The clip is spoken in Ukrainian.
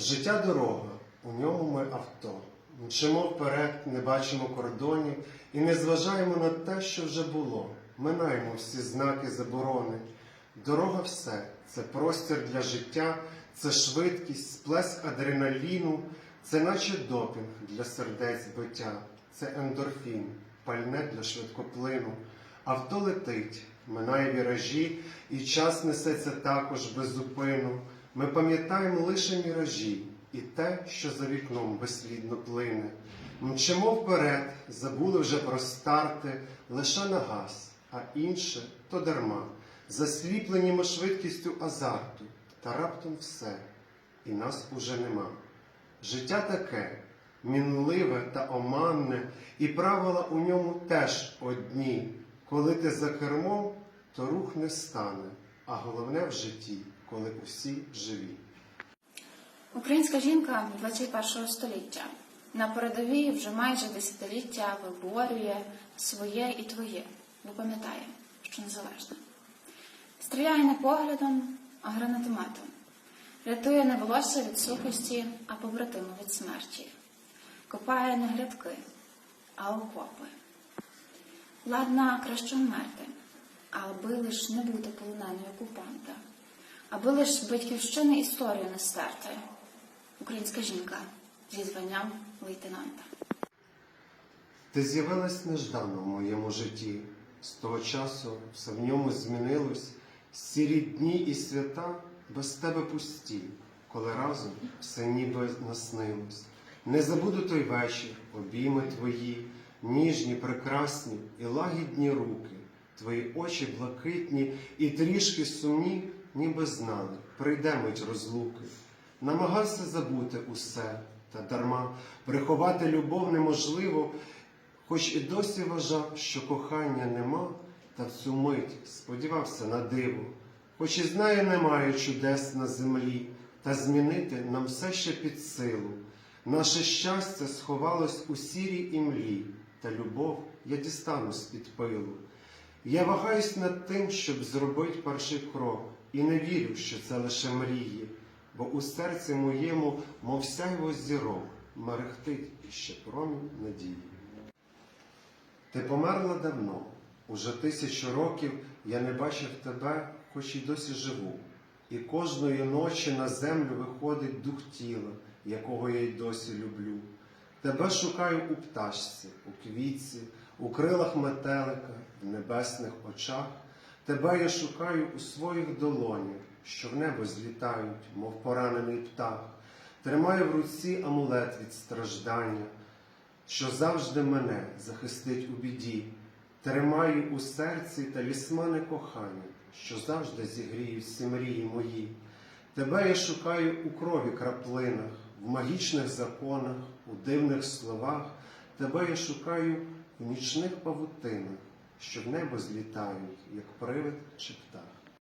Життя дорога, у ньому ми авто. Мчимо вперед, не бачимо кордонів і не зважаємо на те, що вже було. Минаємо всі знаки заборони. Дорога все це простір для життя, це швидкість, сплеск адреналіну, це наче допінг для сердець биття, це ендорфін, пальне для швидкоплину. Авто летить, минає віражі, і час несеться також без зупину. Ми пам'ятаємо лише міражі і те, що за вікном безслідно плине. Мчимо вперед, забули вже про старти, лише на газ, а інше то дарма. Засліплені ми швидкістю азарту, та раптом все, і нас уже нема. Життя таке, мінливе та оманне, і правила у ньому теж одні. Коли ти за кермом, то рух не стане, а головне в житті, коли усі живі. Українська жінка 21 століття на передовій вже майже десятиліття виборює своє і твоє, бо пам'ятає, що незалежна. Стріляє не поглядом, а гранатометом. Рятує не волосся від сухості, а побратиму від смерті. Копає не грядки, а окопи. Ладна краще вмерти, аби лиш не бути полоненою окупанта, аби лиш батьківщини історію не стерти. Українська жінка зі званням лейтенанта. Ти з'явилась неждано в моєму житті. З того часу все в ньому змінилось. Сірі дні і свята без тебе пусті, коли разом все ніби наснилось. Не забуду той вечір, обійми твої, ніжні, прекрасні і лагідні руки, твої очі блакитні і трішки сумні, ніби знали, прийде мить розлуки. Намагався забути усе, та дарма приховати любов неможливо, хоч і досі вважав, що кохання нема, та в цю мить сподівався на диво, хоч і знаю, немає чудес на землі, та змінити нам все ще під силу. Наше щастя сховалось у сірій імлі, та любов я дістану з-під пилу. Я вагаюсь над тим, щоб зробити перший крок, і не вірю, що це лише мрії, бо у серці моєму, мов сяйво зірок, мерехтить іще промінь надії. Ти померла давно, уже тисячу років я не бачив тебе, хоч і досі живу. І кожної ночі на землю виходить дух тіла, якого я й досі люблю. Тебе шукаю у пташці, у квітці, у крилах метелика, в небесних очах. Тебе я шукаю у своїх долонях, що в небо злітають, мов поранений птах. Тримаю в руці амулет від страждання, що завжди мене захистить у біді. Тримаю у серці талісмани кохання, що завжди зігріють всі мрії мої. Тебе я шукаю у крові краплинах, в магічних законах, у дивних словах. Тебе я шукаю в нічних павутинах, що в небо злітають, як привид чи птах.